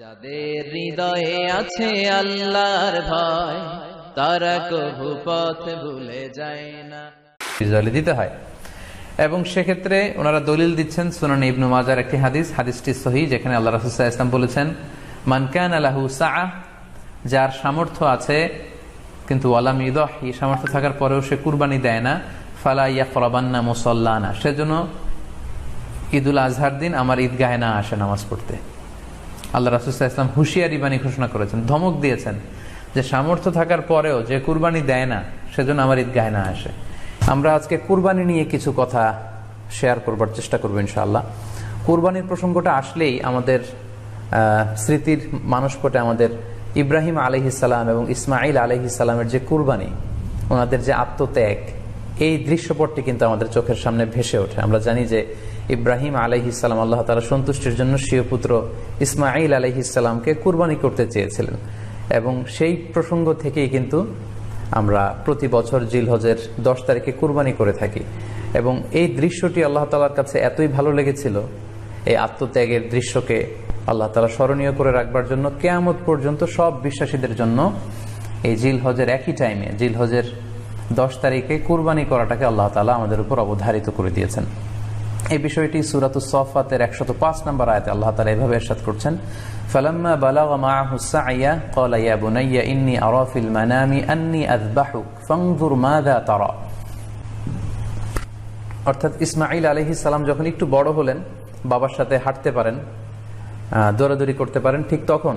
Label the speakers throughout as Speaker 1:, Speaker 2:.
Speaker 1: যাদের হৃদয়ে আছে আল্লাহর ভয়, তারা কভু পথ ভুলে যায় না।
Speaker 2: ইসরায়েলি দিতে হয়। এবং সেক্ষেত্রে ওনারা দলিল দিচ্ছেন সুনান ইবনু মাজার একটি হাদিস, হাদিসটি সহি, যেখানে আল্লাহ রাসুসাহ ইসলাম বলেছেন মানকান আলাহু সাহ যার সামর্থ্য আছে, কিন্তু ওয়ালাম ইদহি সামর্থ্য থাকার পরেও সে কুরবানি দেয় না, ফালা ইয়া ফরাবান্না মুসল্লানা। সেজন্য ঈদুল আজহার দিন আমার ঈদগাহে না আসে নামাজ পড়তে। আল্লাহ রাসুসাহ ইসলাম হুঁশিয়ারি বাণী ঘোষণা করেছেন, ধমক দিয়েছেন যে সামর্থ্য থাকার পরেও যে কুরবানি দেয় না, সেজন্য আমার ঈদগাহে না আসে। আমরা আজকে কুরবানি নিয়ে কিছু কথা শেয়ার করবার চেষ্টা করব ইনশাআল্লাহ। কুরবানির প্রসঙ্গটা আসলেই আমাদের স্মৃতির মানসপটে আমাদের ইব্রাহিম আলহিসাল্লাম এবং ইসমাইল আলহিসাল্লামের যে কুরবানি, ওনাদের যে আত্মত্যাগ, এই দৃশ্যপটটি কিন্তু আমাদের চোখের সামনে ভেসে ওঠে। আমরা জানি যে ইব্রাহিম আলহিসাল্লাম আল্লাহ তালা সন্তুষ্টির জন্য স্বীয় পুত্র ইসমাইল আলহিসাল্লামকে কুরবানি করতে চেয়েছিলেন। এবং সেই প্রসঙ্গ থেকেই কিন্তু আমরা প্রতি বছর জিলহজের দশ তারিখে কুরবানি করে থাকি। এবং এই দৃশ্যটি আল্লাহ তালার কাছে এতই ভালো লেগেছিল, এই আত্মত্যাগের দৃশ্যকে আল্লাহ তালা স্মরণীয় করে রাখবার জন্য কেয়ামত পর্যন্ত সব বিশ্বাসীদের জন্য এই জিল হজের একই টাইমে জিল হজের দশ তারিখে কুরবানি করাটাকে আল্লাহ তালা আমাদের উপর অবধারিত করে দিয়েছেন। এই বিষয়টি সুরাত সফাতের একশত পাঁচ নম্বর আয়তে আল্লাহ তালা এভাবে এরশাদ করছেন فلما بلغ معه السعي قال يا بني إني أرى في المنام أني أذبحك فانظر ماذا ترى অর্থাৎ ইসমাইল আলহি সালাম যখন একটু বড় হলেন বাবার সাথে হাঁটতে পারেন আহ, দৌড়াদৌড়ি করতে পারেন ঠিক তখন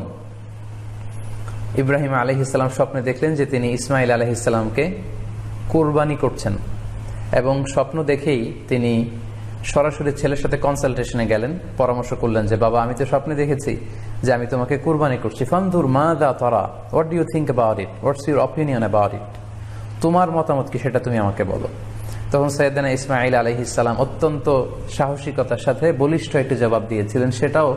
Speaker 2: ইব্রাহিম আলহিসাল্লাম স্বপ্নে দেখলেন যে তিনি ইসমাইল আলহিসাল্লামকে কোরবানি করছেন এবং স্বপ্ন দেখেই তিনি সরাসরি ছেলের সাথে কনসালটেশনে গেলেন, পরামর্শ করলেন যে, বাবা, আমি তো স্বপ্নে দেখেছি যে আমি তোমাকে কুরবানি করছি। ফান্দুর মা দা তরা what do you think about it what's your opinion about it তোমার মতামত কি সেটা তুমি আমাকে বলো। তখন সৈয়দানা ইসমাইল আলহিসাল্লাম অত্যন্ত সাহসিকতার সাথে বলিষ্ঠ একটি জবাব দিয়েছিলেন। সেটাও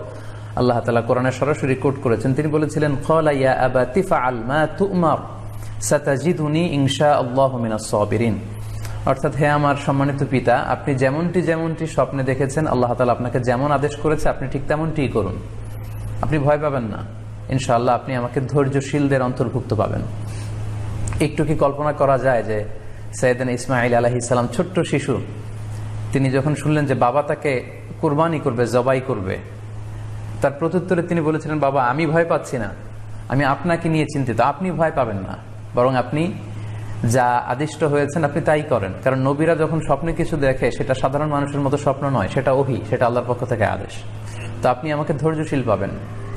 Speaker 2: আল্লাহ তালা কোরআনে সরাসরি কোট করেছেন। তিনি বলেছিলেন খলাইয়া আবা তিফা আল মা তুমার, সাতাজিদুনি ইনশা আল্লাহ মিনাস সাবিরিন। অর্থাৎ হে আমার সম্মানিত পিতা, আপনি যেমনটি যেমনটি স্বপ্নে দেখেছেন, আল্লাহ তালা আপনাকে যেমন আদেশ করেছে, আপনি ঠিক তেমনটিই করুন। আপনি ভয় পাবেন না। ইনশাআল্লাহ আপনি আমাকে ধৈর্যশীলদের অন্তর্ভুক্ত পাবেন। একটু কি কল্পনা করা যায় যে সৈয়দান ইসমাইল আলহি সালাম ছোট্ট শিশু, তিনি যখন শুনলেন যে বাবা তাকে কুরবানি করবে, জবাই করবে, তার প্রত্যুত্তরে তিনি বলেছিলেন, বাবা, আমি ভয় পাচ্ছি না। আমি আপনাকে নিয়ে চিন্তিত। আপনি ভয় পাবেন না। বরং আপনি যা আদিষ্ট হয়েছেন আপনি তাই করেন। কারণ নবীরা যখন স্বপ্নে কিছু দেখে, সেটা সাধারণ মানুষের মতো স্বপ্ন নয়, সেটা ওহি, সেটা আল্লাহর পক্ষ থেকে আদেশ। তো আপনি আমাকে ধৈর্যশীল পাবেন,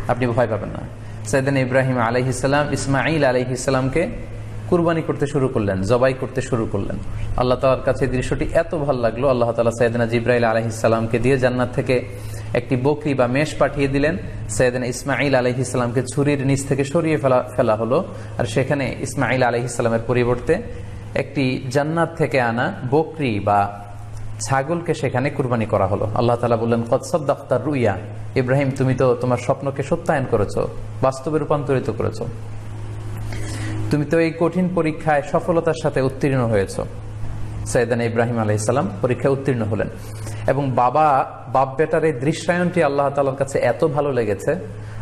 Speaker 2: আপনি ভয় পাবেন না। সৈয়দান ইব্রাহিম আলহিসাল্লাম ইসমাইল আলহিসাল্লামকে কুরবানি করতে শুরু করলেন, জবাই করতে শুরু করলেন। আল্লাহ তালার কাছে দৃশ্যটি এত ভালো লাগল, আল্লাহ তালা সৈয়দিনা জিব্রাইল আলহিসাল্লামকে দিয়ে জান্নাত থেকে একটি বকরি বা মেষ পাঠিয়ে দিলেন। সৈয়দিন ইসমাইল আলহিসাল্লামকে ছুরির নিচ থেকে সরিয়ে ফেলা ফেলা হলো। আর সেখানে ইসমাইল আলহিসাল্লামের পরিবর্তে একটি জান্নাত থেকে আনা বকরি বা ছাগলকে সেখানে কুরবানি করা হলো। আল্লাহ তালা বললেন কৎসব দাক্তার রুইয়া। ইব্রাহিম, তুমি তো তোমার স্বপ্নকে সত্যায়ন করেছ, বাস্তবে রূপান্তরিত করেছ। তুমি তো এই কঠিন পরীক্ষায় সফলতার সাথে উত্তীর্ণ হয়েছ। সৈয়দান ইব্রাহিম আলাইসাল্লাম পরীক্ষায় উত্তীর্ণ হলেন। এবং বাবা বাপ বেটার এই দৃশ্যায়নটি আল্লাহ তালার কাছে এত ভালো লেগেছে।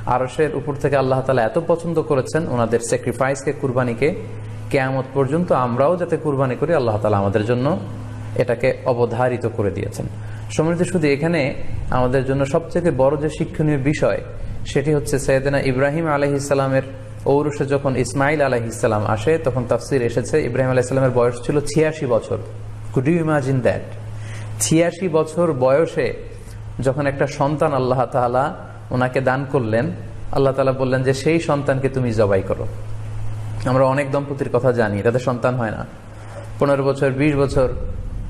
Speaker 2: আরসের উপর থেকে আল্লাহ তালা এত পছন্দ করেছেন ওনাদের স্যাক্রিফাইসকে কুরবানিকে। কেয়ামত পর্যন্ত আমরাও যাতে কুরবানি করি, আল্লাহ তালা আমাদের জন্য এটাকে অবধারিত করে দিয়েছেন। সমৃদ্ধ শুধু এখানে আমাদের জন্য সবথেকে বড় যে শিক্ষণীয় বিষয়, সেটি হচ্ছে সৈয়দনা ইব্রাহিম আলহিসাল্লামের ঔরসে যখন ইসমাইল আলহিসাল্লাম আসে, তখন তাফসির এসেছে। ইব্রাহিম আলাইসাল্লামের বয়স ছিল ছিয়াশি বছর। কুড ইউ ইমাজিন দ্যাট ছিয়াশি বছর বয়সে যখন একটা সন্তান আল্লাহ তালা ওনাকে দান করলেন, আল্লাহ তালা বললেন যে সেই সন্তানকে তুমি জবাই করো। আমরা অনেক দম্পতির কথা জানি তাদের সন্তান হয় না। পনেরো বছর ২০ বছর,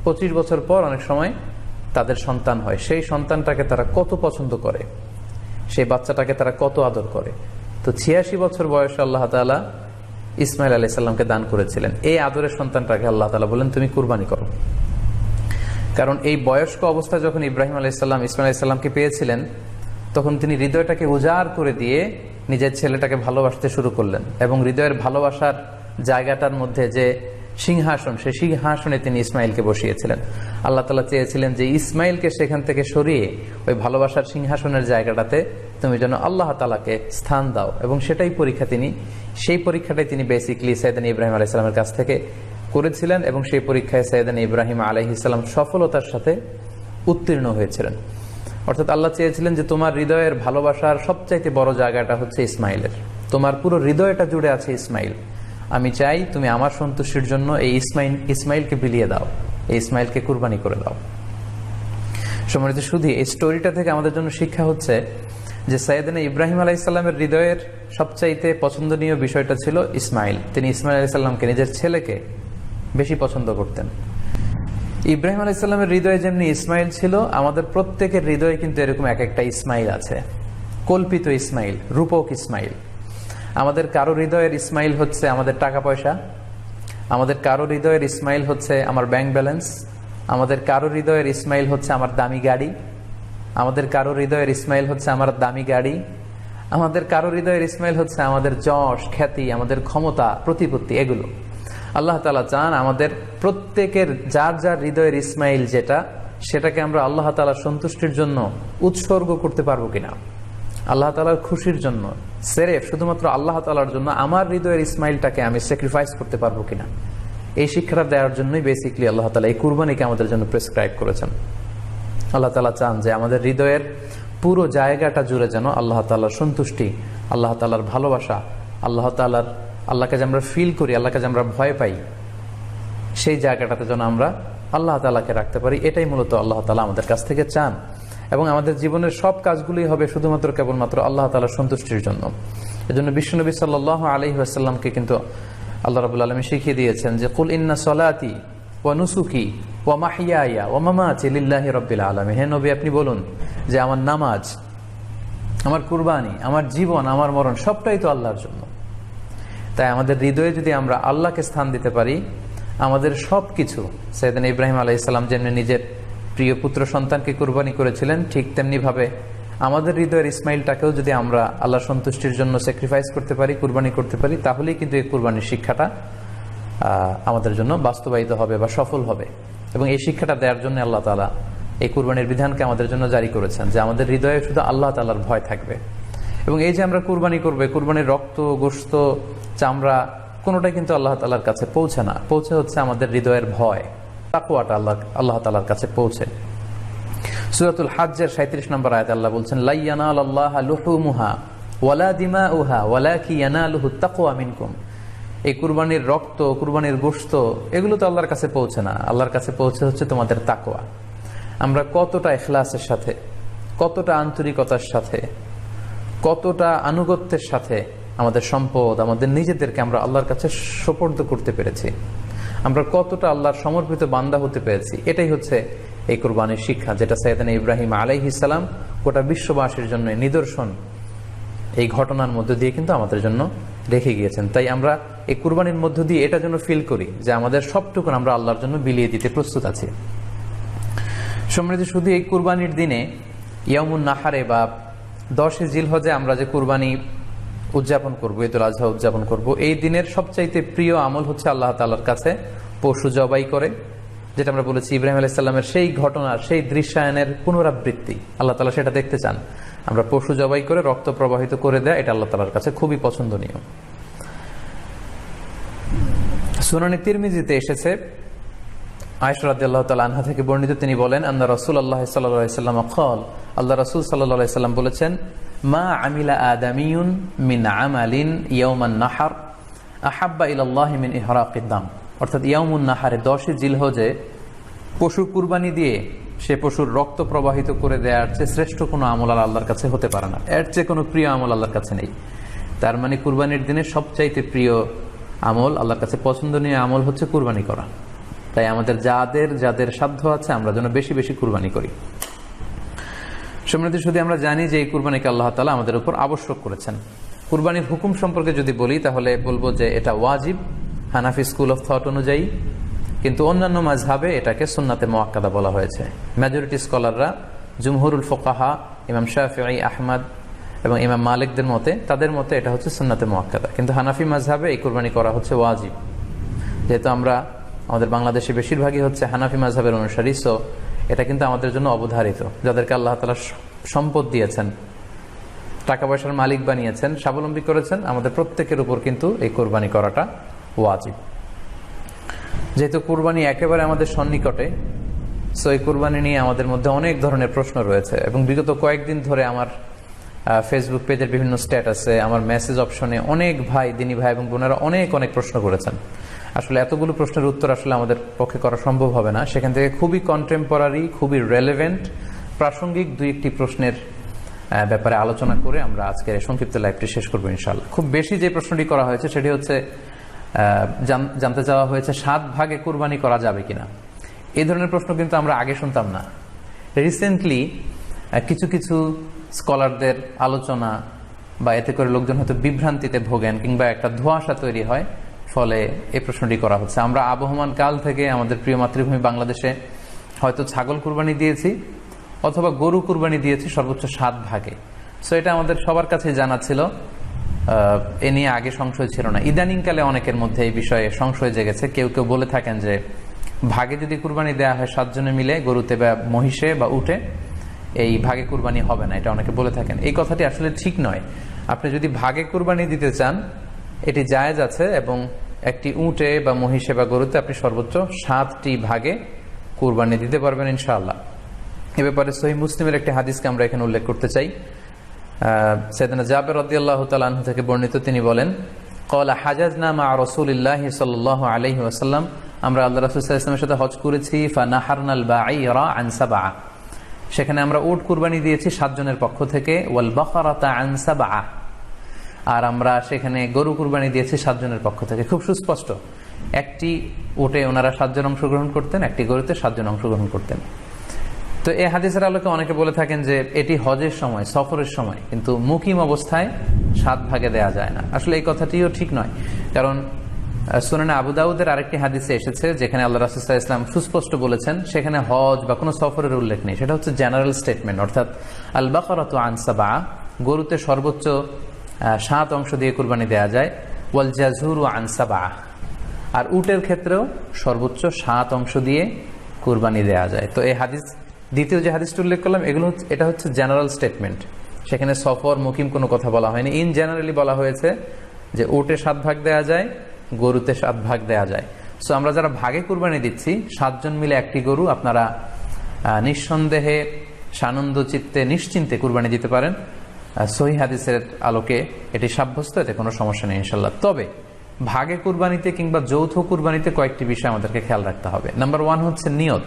Speaker 2: পঁচিশ বছর পর অনেক সময় তাদের সন্তান হয়। সেই সন্তানটাকে তারা কত পছন্দ করে, সেই বাচ্চাটাকে তারা কত আদর করে। তো ছিয়াশি বছর বয়সে আল্লাহ তালা ইসমাইল আলি সাল্লামকে দান করেছিলেন। এই আদরের সন্তানটাকে আল্লাহ তালা বলেন তুমি কুরবানি করো। কারণ এই বয়স্ক অবস্থা যখন ইব্রাহিম আলাইসাল্লাম ইসমাইল আলাইসাল্লামকে পেয়েছিলেন, তখন তিনি হৃদয়টাকে উজাড় করে দিয়ে নিজের ছেলেটাকে ভালোবাসতে শুরু করলেন এবং হৃদয়ের ভালোবাসার জায়গাটার মধ্যে যে সিংহাসন, সেই সিংহাসনে তিনি ইসমাইলকে বসিয়েছিলেন। আল্লাহ তালা চেয়েছিলেন যে ইসমাইলকে সেখান থেকে সরিয়ে ওই ভালোবাসার সিংহাসনের জায়গাটাতে তুমি যেন আল্লাহ তালাকে স্থান দাও। এবং সেটাই পরীক্ষা তিনি, সেই পরীক্ষাটাই তিনি বেসিকলি সৈয়দান ইব্রাহিম আলাইসালামের কাছ থেকে করেছিলেন এবং সেই পরীক্ষায় সৈয়দান ইব্রাহিম আলহিসাল্লাম সফলতার সাথে উত্তীর্ণ হয়েছিলেন। অর্থাৎ আল্লাহ চেয়েছিলেন যে তোমার হৃদয়ের ভালোবাসার সবচাইতে বড় জায়গাটা হচ্ছে ইসমাইলের। তোমার পুরো হৃদয়টা জুড়ে আছে ইসমাইল। আমি চাই তুমি আমার সন্তুষ্টির জন্য এই ইসমাইল, ইসমাইলকে বিলিয়ে দাও। এই ইসমাইলকে কুরবানি করে দাও। সম্মানিত শুধু এই স্টোরিটা থেকে আমাদের জন্য শিক্ষা হচ্ছে যে সৈয়দিনা ইব্রাহিম আলাইসাল্লামের হৃদয়ের সবচাইতে পছন্দনীয় বিষয়টা ছিল ইসমাইল। তিনি ইসমাইল আলাইসাল্লামকে নিজের ছেলেকে বেশি পছন্দ করতেন। ইব্রাহিম আলাইসাল্লামের হৃদয়ে যেমনি ইসমাইল ছিল, আমাদের প্রত্যেকের হৃদয়ে কিন্তু এরকম এক একটা ইসমাইল আছে। কল্পিত ইসমাইল, রূপক ইসমাইল। আমাদের কারও হৃদয়ের ইসমাইল হচ্ছে আমাদের টাকা পয়সা। আমাদের কারও হৃদয়ের ইসমাইল হচ্ছে আমার ব্যাংক ব্যালেন্স। আমাদের কারও হৃদয়ের ইসমাইল হচ্ছে আমার দামি গাড়ি। আমাদের কারও হৃদয়ের ইসমাইল হচ্ছে আমার দামি গাড়ি। আমাদের কারও হৃদয়ের ইসমাইল হচ্ছে আমাদের যশ, খ্যাতি, আমাদের ক্ষমতা, প্রতিপত্তি, এগুলো। আল্লাহ তালা চান আমাদের প্রত্যেকের যার যার হৃদয়ের ইসমাইল যেটা, সেটাকে আমরা আল্লাহ তালার সন্তুষ্টির জন্য উৎসর্গ করতে পারব কিনা। আল্লাহ তালার খুশির জন্য। সেরেফ, শুধুমাত্র আল্লাহ তালার জন্য আমার হৃদয়ের ইসমাইলটাকে আমি স্যাক্রিফাইস করতে পারব কিনা। এই শিক্ষাটা দেওয়ার জন্যই বেসিকলি আল্লাহ তালা এই কুরবানিকে আমাদের জন্য প্রেসক্রাইব করেছেন। আল্লাহ তালা চান যে আমাদের হৃদয়ের পুরো জায়গাটা জুড়ে যেন আল্লাহ তালার সন্তুষ্টি, আল্লাহ তালার ভালোবাসা, আল্লাহ তালার আল্লাহকে যে আমরা ফিল করি আল্লাহকে যে আমরা ভয় পাই, সেই জায়গাটাতে যেন আমরা আল্লাহ তালাকে রাখতে পারি, এটাই মূলত আল্লাহ তালা আমাদের কাছ থেকে চান। এবং আমাদের জীবনের সব কাজগুলোই হবে শুধুমাত্র কেবলমাত্র আল্লাহ তালার সন্তুষ্টির জন্য। এজন্য বিশ্বনবী সাল্লাহ আলহি আসাল্লামকে কিন্তু আল্লাহ রাবুল আলমী শিখিয়ে দিয়েছেন যে, কুল ইন্না সলাতি ও নুসুকি ও মাহিয়া ও মামা চিল্লাহ রব্বিল আলমী হে নবী, আপনি বলুন যে, আমার নামাজ, আমার কুরবানি, আমার জীবন, আমার মরণ সবটাই তো আল্লাহর জন্য। তাই আমাদের হৃদয়ে যদি আমরা আল্লাহকে স্থান দিতে পারি, আমাদের সব কিছু সৈয়দিন ইব্রাহিম আলাইসাল্লাম যেমনি নিজের প্রিয় পুত্র সন্তানকে কুরবানি করেছিলেন, ঠিক তেমনি ভাবে আমাদের হৃদয়ের ইসমাইলটাকেও যদি আমরা আল্লাহ সন্তুষ্টির জন্য স্যাক্রিফাইস করতে পারি, কুরবানি করতে পারি, তাহলেই কিন্তু এই কুরবানির শিক্ষাটা আমাদের জন্য বাস্তবায়িত হবে বা সফল হবে। এবং এই শিক্ষাটা দেওয়ার জন্য আল্লাহ তালা এই কুরবানির বিধানকে আমাদের জন্য জারি করেছেন যে আমাদের হৃদয়ে শুধু আল্লাহ তালার ভয় থাকবে। এবং এই যে আমরা কুরবানি করবে, কুরবানির রক্ত গোস্ত চামড়া, কোনোটাই কিন্তু আল্লাহ তালার কাছে পৌঁছে না। পৌঁছে হচ্ছে আমাদের হৃদয়ের ভয়। তাকুয়াটা আল্লাহ আল্লাহ তালার কাছে পৌঁছে। সুরাতুল হাজ্জের সাঁত্রিশ নম্বর আয়াত আল্লাহ বলছেন লাইয়ানা আল্লাহ লুহুমুহা ওয়ালা দিমা উহা ওয়ালা কি ইয়ানালুহু তাকওয়া মিনকুম। এই কুরবানির রক্ত, কুরবানির গোস্ত এগুলো তো আল্লাহর কাছে পৌঁছে না। আল্লাহর কাছে পৌঁছে হচ্ছে তোমাদের তাকওয়া। আমরা কতটা এখলাসের সাথে, কতটা আন্তরিকতার সাথে কতটা আনুগত্যের সাথে আমাদের সম্পদ, আমাদের নিজেদেরকে আমরা আল্লাহর কাছে সোপর্দ করতে পেরেছি। আমরা কতটা আল্লাহর সমর্পিত বান্দা হতে পেরেছি। এটাই হচ্ছে এই কোরবানির শিক্ষা, যেটা সৈয়দান ইব্রাহিম আলাইহিসাল্লাম গোটা বিশ্ববাসীর জন্য নিদর্শন। এই ঘটনার মধ্য দিয়ে কিন্তু আমাদের জন্য রেখে গিয়েছেন। তাই আমরা এই কুরবানির মধ্য দিয়ে এটা যেন ফিল করি, যে আমাদের সবটুকুন আমরা আল্লাহর জন্য বিলিয়ে দিতে প্রস্তুত আছি। সমৃদ্ধ শুধু এই কুরবানির দিনে ইয়ামুন নাহারে বা দশে জিলহজে আমরা যে কুরবানি উদযাপন করব, ঈদুল আজহা উদযাপন করব, এই দিনের সবচাইতে প্রিয় আমল হচ্ছে আল্লাহ তালার কাছে পশু জবাই করে, যেটা আমরা বলেছি ইব্রাহিম আলাইসাল্লামের সেই ঘটনার সেই দৃশ্যায়নের পুনরাবৃত্তি। আল্লাহ তালা সেটা দেখতে চান। আমরা পশু জবাই করে রক্ত প্রবাহিত করে দেয়, এটা আল্লাহ তালার কাছে খুবই পছন্দনীয়। সুনানি তিরমিজিতে এসেছে আয়সরাদ আল্লাহ তালা আনহা থেকে বর্ণিত তিনি বলেন, আন্না রসুল আল্লাহ সাল্লাম খল আল্লাহ রসুল সাল্লাহ সাল্লাম বলেছেন, মা আমিলা আদামিউন মিন আমালিন ইয়ৌমান নাহার আহাব্বা ইলাল্লাহ মিন ইহরাকিদ্দাম অর্থাৎ ইয়ামুন নাহারে দশে জিলহজে পশু কুরবানি দিয়ে সে পশুর রক্ত প্রবাহিত করে দেওয়ার চেয়ে শ্রেষ্ঠ কোনো আমল আল্লাহর কাছে হতে পারে না। এর চেয়ে কোনো প্রিয় আমল আল্লাহর কাছে নেই। তার মানে কুরবানির দিনে সবচাইতে প্রিয় আমল আল্লাহর কাছে পছন্দনীয় আমল হচ্ছে কুরবানি করা। তাই আমাদের যাদের যাদের সাধ্য আছে, আমরা যেন বেশি বেশি কুরবানি করি। সমৃদ্ধি শুধু আমরা জানি যে এই কুরবানিকে আল্লাহ তালা আমাদের উপর আবশ্যক করেছেন। কুরবানির হুকুম সম্পর্কে যদি বলি, তাহলে বলব যে এটা ওয়াজিব, হানাফি স্কুল অফ থট অনুযায়ী। কিন্তু অন্যান্য মাঝহাবে এটাকে সুন্নাতে মোয়াক্কাদা বলা হয়েছে। মেজরিটি স্কলাররা, জুমহুরুল ফোকাহা, ইমাম শাহি আহমদ এবং ইমাম মালিকদের মতে, তাদের মতে এটা হচ্ছে সুন্নাতে মোয়াক্কাদা। কিন্তু হানাফি মাঝহাবে এই কুরবানি করা হচ্ছে ওয়াজিব। যেহেতু আমরা আমাদের বাংলাদেশে বেশিরভাগই হচ্ছে হানাফি মাঝহের অনুসারী সো এটা কিন্তু আমাদের জন্য অবধারিত। যাদেরকে আল্লাহ তালা সম্পদ দিয়েছেন টাকা পয়সার মালিক বানিয়েছেন, স্বাবলম্বী করেছেন, আমাদের প্রত্যেকের উপর কিন্তু এই কোরবানি করাটা ওয়াজিব। যেহেতু কোরবানি একেবারে আমাদের সন্নিকটে সো এই কোরবানি নিয়ে আমাদের মধ্যে অনেক ধরনের প্রশ্ন রয়েছে এবং বিগত কয়েকদিন ধরে আমার ফেসবুক পেজের বিভিন্ন স্ট্যাটাসে আমার মেসেজ অপশনে অনেক ভাই, দিনী ভাই এবং বোনেরা অনেক অনেক প্রশ্ন করেছেন। আসলে এতগুলো প্রশ্নের উত্তর আসলে আমাদের পক্ষে করা সম্ভব হবে না। সেখান থেকে খুবই কন্টেম্পোরারি খুবই রেলেভেন্ট প্রাসঙ্গিক দুই একটি প্রশ্নের ব্যাপারে আলোচনা করে আমরা আজকের সংক্ষিপ্ত লাইভটি শেষ করব ইনশাল্লাহ খুব বেশি যে প্রশ্নটি করা হয়েছে সেটি হচ্ছে জানতে চাওয়া হয়েছে সাত ভাগে কুরবানি করা যাবে কিনা। এই ধরনের প্রশ্ন কিন্তু আমরা আগে শুনতাম না। রিসেন্টলি কিছু কিছু স্কলারদের আলোচনা বা এতে করে লোকজন হয়তো বিভ্রান্তিতে ভোগেন কিংবা একটা ধোঁয়াশা তৈরি হয়। ফলে এই প্রশ্নটি করা হচ্ছে। আমরা আবহমান কাল থেকে আমাদের প্রিয় মাতৃভূমি বাংলাদেশে হয়তো ছাগল কুরবানি দিয়েছি অথবা গরু কুরবানি দিয়েছি সর্বোচ্চ সাত ভাগে। সো এটা আমাদের সবার কাছে জানা ছিল। এ নিয়ে আগে সংশয় ছিল না। ইদানিংকালে অনেকের মধ্যে এই বিষয়ে সংশয় জেগেছে। কেউ কেউ বলে থাকেন যে ভাগে যদি কুরবানি দেওয়া হয় সাতজনে মিলে গরুতে বা মহিষে বা উঠে, এই ভাগে কুরবানি হবে না, এটা অনেকে বলে থাকেন। এই কথাটি আসলে ঠিক নয়। আপনি যদি ভাগে কুরবানি দিতে চান এটি জায়েজ আছে এবং একটি উঁটে বা মহিষে বা গরুতে আপনি সর্বোচ্চ সাতটি ভাগে কুরবানি দিতে পারবেন ইনশাআল্লাহ। এ ব্যাপারে সহি মুসলিমের একটি হাদিসকে আমরা এখানে উল্লেখ করতে চাই। সেদিন জাবের রদিয়াল্লাহ তালাহ থেকে বর্ণিত তিনি বলেন, কলা হাজাজ নামা রসুল্লাহ সাল আলহি ওয়াসাল্লাম, আমরা আল্লাহ রসুল ইসলামের সাথে হজ করেছি, ফানাহারনাল বা আনসাবা সেখানে আমরা উট কুরবানি দিয়েছি সাতজনের পক্ষ থেকে, ওয়াল বকরাতা আনসাবা আর আমরা সেখানে গরু কুরবানি দিয়েছি সাতজনের পক্ষ থেকে। খুব সুস্পষ্ট। একটি উটে ওনারা সাতজন অংশগ্রহণ করতেন, একটি গরুতে সাতজন অংশগ্রহণ করতেন। তো এই হাদিসের আলোকে অনেকে বলে থাকেন যে এটি হজের সময়, সফরের সময়, কিন্তু মুকিম অবস্থায় সাত ভাগে দেয়া যায় না। আসলে এই কথাটিও ঠিক নয়। কারণ সুনানে আবুদাউদের আরেকটি হাদিসে এসেছে, যেখানে আল্লাহ রাসুসাহ ইসলাম সুস্পষ্ট বলেছেন, সেখানে হজ বা কোনো সফরের উল্লেখ নেই। সেটা হচ্ছে জেনারেল স্টেটমেন্ট অর্থাৎ আল বাকরাত আনসাবা গরুতে সর্বোচ্চ সাত অংশ দিয়ে কোরবানি দেওয়া যায়। ওয়াল জাজুর ও আনসাবা আর উটের ক্ষেত্রেও সর্বোচ্চ সাত অংশ দিয়ে কুরবানি দেওয়া যায়। তো এই হাদিস, দ্বিতীয় যে হাদিসটি উল্লেখ করলাম, এগুলো এটা হচ্ছে জেনারেল স্টেটমেন্ট। সেখানে সফর, মুকিম কোনো কথা বলা হয়নি। ইন জেনারেলি বলা হয়েছে যে উটে সাত ভাগ দেওয়া যায়, গরুতে সাত ভাগ দেওয়া যায়। সো আমরা যারা ভাগে কোরবানি দিচ্ছি, সাতজন মিলে একটি গরু আপনারা নিঃসন্দেহে সানন্দ চিত্তে নিশ্চিন্তে কুরবানি দিতে পারেন। সহি হাদিসের আলোকে এটি সাব্যস্ত, এতে কোনো সমস্যা নেই ইনশাল্লাহ তবে, ভাগে কুরবানিতে কিংবা যৌথ কুরবানিতে কয়েকটি বিষয় আমাদেরকে খেয়াল রাখতে হবে। নাম্বার ওয়ান হচ্ছে নিয়ত।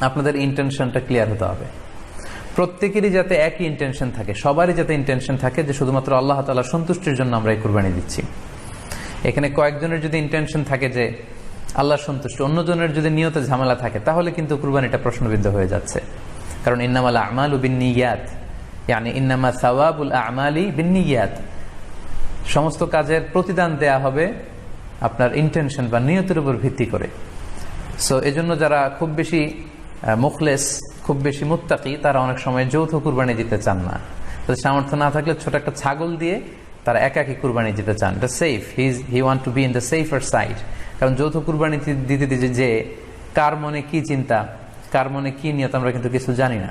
Speaker 2: আপনাদের ইন্টেনশনটা ক্লিয়ার হতে হবে। প্রত্যেকেরই যাতে একই ইন্টেনশন থাকে, সবারই যাতে ইন্টেনশন থাকে যে শুধুমাত্র আল্লাহ তালা সন্তুষ্টির জন্য আমরা এই কুরবানি দিচ্ছি। এখানে কয়েকজনের যদি ইন্টেনশন থাকে যে আল্লাহ সন্তুষ্ট, অন্যজনের যদি নিয়ত ঝামেলা থাকে, তাহলে কিন্তু কুরবানিটা প্রশ্নবিদ্ধ হয়ে যাচ্ছে। কারণ ইন্নামাল আমাল বিনিয়াত সমস্ত কাজের প্রতিদান দেয়া হবে আপনার ইন্টেনশন বা নিয়তের উপর ভিত্তি করে। সো এজন্য যারা খুব বেশি মুখলেস, খুব বেশি মুত্তাকি, তারা অনেক সময় যৌথ কুরবানি দিতে চান না। তাদের সামর্থ্য না থাকলে ছোট একটা ছাগল দিয়ে তারা একাকি কুরবানি দিতে চান। এটা safe his he want to be in the safer side কারণ যৌথ কুরবানি দিতে দিতে যে, কার মনে কি চিন্তা, কার মনে কি নিয়ত, আমরা কিন্তু কিছু জানি না।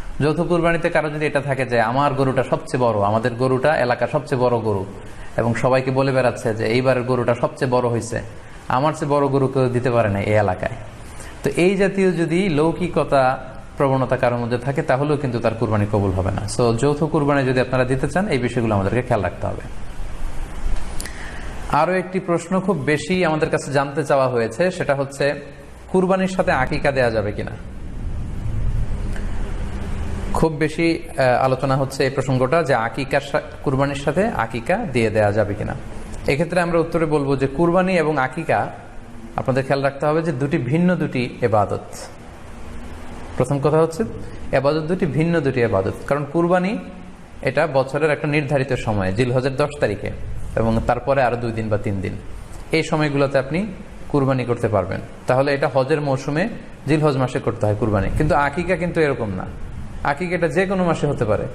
Speaker 2: যৌথ কুরবানিতে কারও যদি এটা থাকে যে আমার গরুটা সবচেয়ে বড়, আমাদের গরুটা এলাকার সবচেয়ে বড় গরু, এবং সবাইকে বলে বেড়াচ্ছে যে এইবারের গরুটা সবচেয়ে বড় হয়েছে, আমার চেয়ে বড় গরু কেউ দিতে পারে না এই এলাকায়। তো এই জাতীয় যদি লৌকিকতা প্রবণতা কারোর মধ্যে থাকে, তাহলেও কিন্তু তার কুরবানি কবুল হবে না। সো যৌথ কুরবানি যদি আপনারা দিতে চান, এই বিষয়গুলো আমাদেরকে খেয়াল রাখতে হবে। আরও একটি প্রশ্ন খুব বেশি আমাদের কাছে জানতে চাওয়া হয়েছে, সেটা হচ্ছে, কুরবানির সাথে আকিকা দেয়া যাবে কিনা? খুব বেশি আলোচনা হচ্ছে এই প্রসঙ্গটা যে আকিকার কুরবানির সাথে আকিকা দিয়ে দেয়া যাবে কিনা। এক্ষেত্রে আমরা উত্তরে বলব যে কুরবানি এবং আকিকা, আপনাদের খেয়াল রাখতে হবে যে দুটি ভিন্ন দুটি এবাদত। প্রথম কথা হচ্ছে, এবাদত দুটি ভিন্ন দুটি এবাদত। কারণ কুরবানি, এটা বছরের একটা নির্ধারিত সময়, জিলহজের দশ তারিখে, এবং তারপরে আরও দুই দিন বা তিন দিন। এই সময়গুলোতে আপনি কুরবানি করতে পারবেন। তাহলে এটা হজের মৌসুমে জিলহজ মাসে করতে হয় কুরবানি। কিন্তু আকিকা কিন্তু এরকম না। আকিকা এটা যে কোনো মাসে হতে পারে।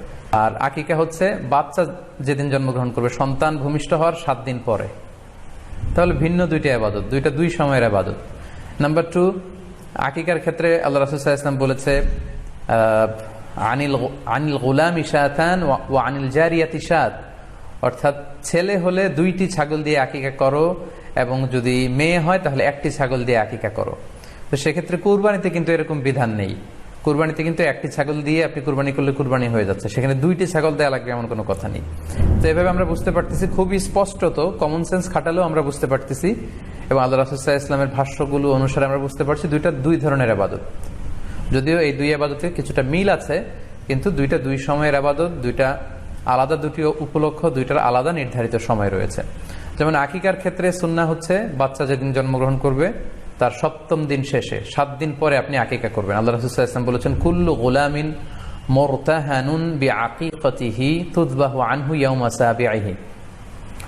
Speaker 2: আর আকিকা হচ্ছে বাচ্চা যেদিন জন্মগ্রহণ করবে, সন্তান ভূমিষ্ঠ হওয়ার সাত দিন পরে। তাহলে ভিন্ন দুইটা আবাদত, দুইটা দুই সময়ের আবাদত। নাম্বার টু আকিকার ক্ষেত্রে আল্লাহ রাসুসাহ ইসলাম বলেছে আনিল আনিল গোলাম ইশাতান ও আনিল জারিয়াত ইশাত অর্থাৎ ছেলে হলে দুইটি ছাগল দিয়ে আকিকা করো এবং যদি মেয়ে হয় তাহলে একটি ছাগল দিয়ে আকিকা করো। তো সেক্ষেত্রে কুরবানিতে কিন্তু এরকম বিধান নেই। কুরবানিতে কিন্তু একটি ছাগল দিয়ে আপনি কুরবানি করলে কুরবানি হয়ে যাচ্ছে। সেখানে দুইটি ছাগল দেওয়া লাগবে এমন কোনো কথা নেই। তো এভাবে আমরা বুঝতে পারতেছি, খুবই স্পষ্টত কমন সেন্স খাটালেও আমরা বুঝতে পারতেছি এবং আল্লাহ রাসুসাহ ইসলামের ভাষ্যগুলো অনুসারে আমরা বুঝতে পারছি দুইটা দুই ধরনের আবাদত। যদিও এই দুই আবাদতে কিছুটা মিল আছে, কিন্তু দুইটা দুই সময়ের আবাদত, দুইটা আলাদা, দুটি উপলক্ষ, দুইটার আলাদা নির্ধারিত সময় রয়েছে। যেমন আকিকার ক্ষেত্রে সুন্না হচ্ছে, বাচ্চা যেদিন জন্মগ্রহণ করবে তার সপ্তম দিন শেষে, সাত দিন পরে আপনি আকিকা করবেন। আল্লাহ রসুল্লাহ ইসলাম বলেছেন, কুল্লু গোলামিন বি আনহু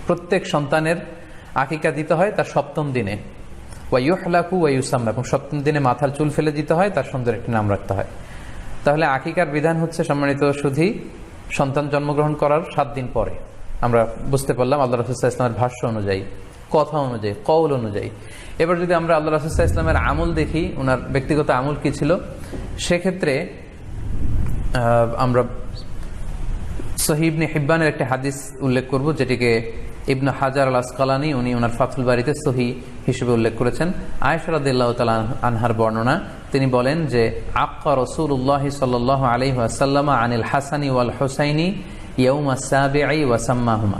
Speaker 2: প্রত্যেক সন্তানের আকিকা দিতে হয় তার সপ্তম দিনে। এবং সপ্তম দিনে মাথার চুল ফেলে দিতে হয়, তার সুন্দর একটি নাম রাখতে হয়। তাহলে আকিকার বিধান হচ্ছে সম্মানিত সুধি, সন্তান জন্মগ্রহণ করার সাত দিন পরে। আমরা বুঝতে পারলাম আল্লাহ রসুল্লাহ ইসলামের ভাষ্য অনুযায়ী। কথা অনুযায়ী, কৌল অনুযায়ী। এবার যদি আমরা আল্লাহ রসুল্লাহ ইসলামের আমল দেখি ওনার ব্যক্তিগত আমল কি ছিল? সেক্ষেত্রে আমরা সহিবনে হিব্বানের একটি হাদিস উল্লেখ করব, যেটিকে ইবনু হাজার আল আসকালানি উনি ওনার ফাতুল বাড়িতে সহি হিসেবে উল্লেখ করেছেন। আয়সরাদিল্লাহ তালা আনহার বর্ণনা, তিনি বলেন যে, আক্কা রসুল্লাহ সাল আলি আসাল্লামা আনিল হাসানি ওয়াল হোসাইনি ইয়ৌমা সাবেআই ওয়াসাম্মাহুমা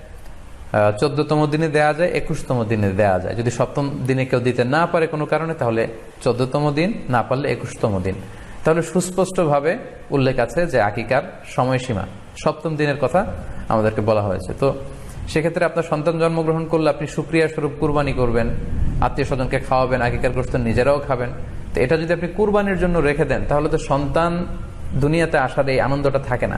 Speaker 2: চোদ্দতম দিনে দেয়া যায়, একুশতম দিনে দেয়া যায়। যদি সপ্তম দিনে কেউ দিতে না পারে কোনো কারণে, তাহলে চোদ্দতম দিন না পারলে একুশতম দিন। তাহলে সুস্পষ্টভাবে উল্লেখ আছে যে আকিকার সময়সীমা। সপ্তম দিনের কথা আমাদেরকে বলা হয়েছে। তো সেক্ষেত্রে আপনার সন্তান জন্মগ্রহণ করলে আপনি সুক্রিয়া স্বরূপ কুরবানি করবেন, আত্মীয় স্বজনকে খাওয়াবেন, আকিকার গ্রস্ত নিজেরাও খাবেন। তো এটা যদি আপনি কুরবানির জন্য রেখে দেন, তাহলে তো সন্তান দুনিয়াতে আসার এই আনন্দটা থাকে না।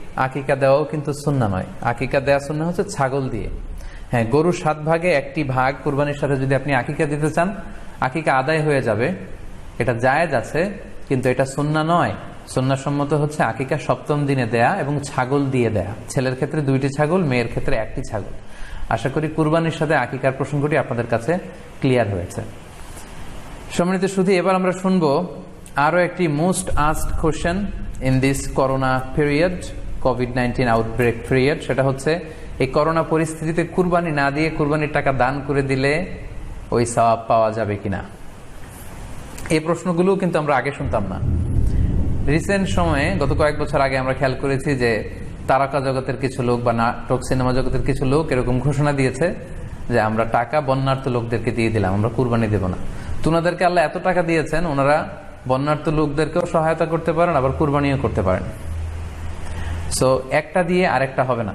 Speaker 2: আকিকা দেওয়াও কিন্তু সুন্না নয়। আকিকা দেওয়া সুন্না হচ্ছে ছাগল দিয়ে। হ্যাঁ গরুর সাত ভাগে একটি ভাগ কুরবানির সাথে যদি আপনি আকিকা দিতে চান, আকিকা আদায় হয়ে যাবে। এটা জায়েজ আছে, কিন্তু এটা সুন্না নয়। সন্ন্যাসম্মত হচ্ছে আকিকা সপ্তম দিনে দেয়া এবং ছাগল দিয়ে দেয়া। ছেলের ক্ষেত্রে দুইটি ছাগল, মেয়ের ক্ষেত্রে একটি ছাগল। আশা করি কুরবানির সাথে আকিকার প্রসঙ্গটি আপনাদের কাছে ক্লিয়ার হয়েছে। সম্মানিত শুধু এবার আমরা শুনব আরও একটি most asked question in this corona period. COVID nineteen outbreak period সেটা হচ্ছে এই করোনা পরিস্থিতিতে কুরবানি না দিয়ে কুরবানির টাকা দান করে দিলে ওই সওয়াব পাওয়া যাবে কিনা? এই প্রশ্নগুলো কিন্তু আমরা আগে শুনতাম না। রিসেন্ট সময়ে, গত কয়েক বছর আগে আমরা খেয়াল করেছি যে তারকা জগতের কিছু লোক বা নাটক সিনেমা জগতের কিছু লোক এরকম ঘোষণা দিয়েছে যে আমরা টাকা বন্যার্থ লোকদেরকে দিয়ে দিলাম, আমরা কুরবানি দেব না। তুনাদেরকে আল্লাহ এত টাকা দিয়েছেন, ওনারা বন্যার্থ লোকদেরকেও সহায়তা করতে পারেন, আবার কুরবানিও করতে পারেন। সো একটা দিয়ে আরেকটা হবে না।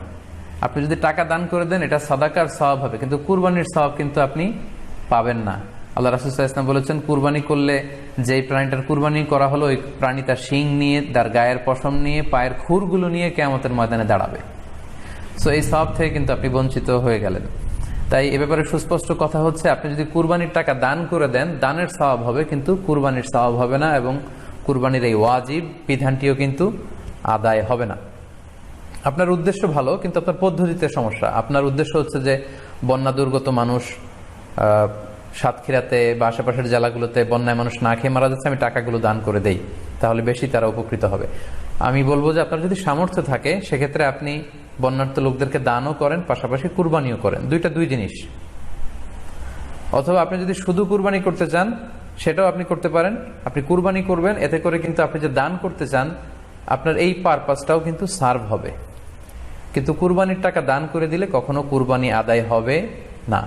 Speaker 2: আপনি যদি টাকা দান করে দেন, এটা সাদাকার স্বভাব হবে। কিন্তু কুরবানির স্বভাব কিন্তু আপনি পাবেন না। আল্লাহ রাসুসাহ ইসলাম বলেছেন, কুরবানি করলে যেই প্রাণীটার কুরবানি করা হলো, ওই প্রাণী তার শিং নিয়ে, তার গায়ের পশম নিয়ে, পায়ের খুরগুলো নিয়ে কেয়ামতের ময়দানে দাঁড়াবে। সো এই সব থেকে কিন্তু আপনি বঞ্চিত হয়ে গেলেন। তাই এ ব্যাপারে সুস্পষ্ট কথা হচ্ছে, আপনি যদি কুরবানির টাকা দান করে দেন, দানের স্বভাব হবে, কিন্তু কুরবানির স্বভাব হবে না এবং কুরবানির এই ওয়াজিব, বিধানটিও কিন্তু আদায় হবে না। আপনার উদ্দেশ্য ভালো, কিন্তু আপনার পদ্ধতিতে সমস্যা। আপনার উদ্দেশ্য হচ্ছে যে বন্যা দুর্গত মানুষ সাতক্ষীরাতে বা আশেপাশের জেলাগুলোতে বন্যায় মানুষ না খেয়ে মারা যাচ্ছে, আমি টাকাগুলো দান করে দেই। তাহলে বেশি তারা উপকৃত হবে। আমি বলব যে আপনার যদি সামর্থ্য থাকে, সেক্ষেত্রে আপনি বন্যার্থ লোকদেরকে দানও করেন, পাশাপাশি কুরবানিও করেন। দুইটা দুই জিনিস। অথবা আপনি যদি শুধু কুরবানি করতে চান, সেটাও আপনি করতে পারেন। আপনি কুরবানি করবেন, এতে করে কিন্তু আপনি যে দান করতে চান, আপনার এই পারপাসটাও কিন্তু সার্ভ হবে। কিন্তু কুরবানির টাকা দান করে দিলে কখনো কুরবানি আদায় হবে না।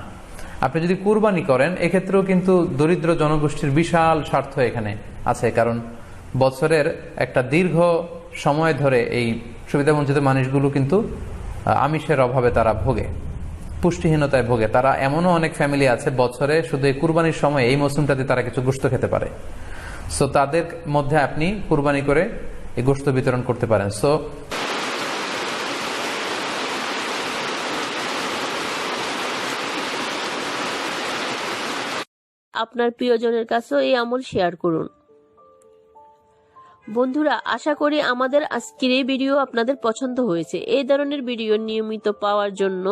Speaker 2: আপনি যদি কুরবানি করেন, এক্ষেত্রেও কিন্তু দরিদ্র জনগোষ্ঠীর বিশাল স্বার্থ এখানে আছে, কারণ বছরের একটা দীর্ঘ সময় ধরে এই সুবিধাবঞ্চিত মানুষগুলো কিন্তু আমিষের অভাবে তারা ভোগে, পুষ্টিহীনতায় ভোগে। তারা এমনও অনেক ফ্যামিলি আছে, বছরে শুধু এই কুরবানির সময় এই মৌসুমটাতে তারা কিছু গোস্ত খেতে পারে। সো তাদের মধ্যে আপনি কুরবানি করে এই গোস্ত বিতরণ করতে পারেন। সো
Speaker 3: আপনার প্রিয়জনের কাছেও এই আমল শেয়ার করুন। বন্ধুরা, আশা করি আমাদের আজকের এই ভিডিও আপনাদের পছন্দ হয়েছে। এই ধরনের ভিডিও নিয়মিত পাওয়ার জন্য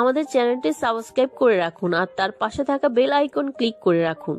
Speaker 3: আমাদের চ্যানেলটি সাবস্ক্রাইব করে রাখুন আর তার পাশে থাকা বেল আইকন ক্লিক করে রাখুন।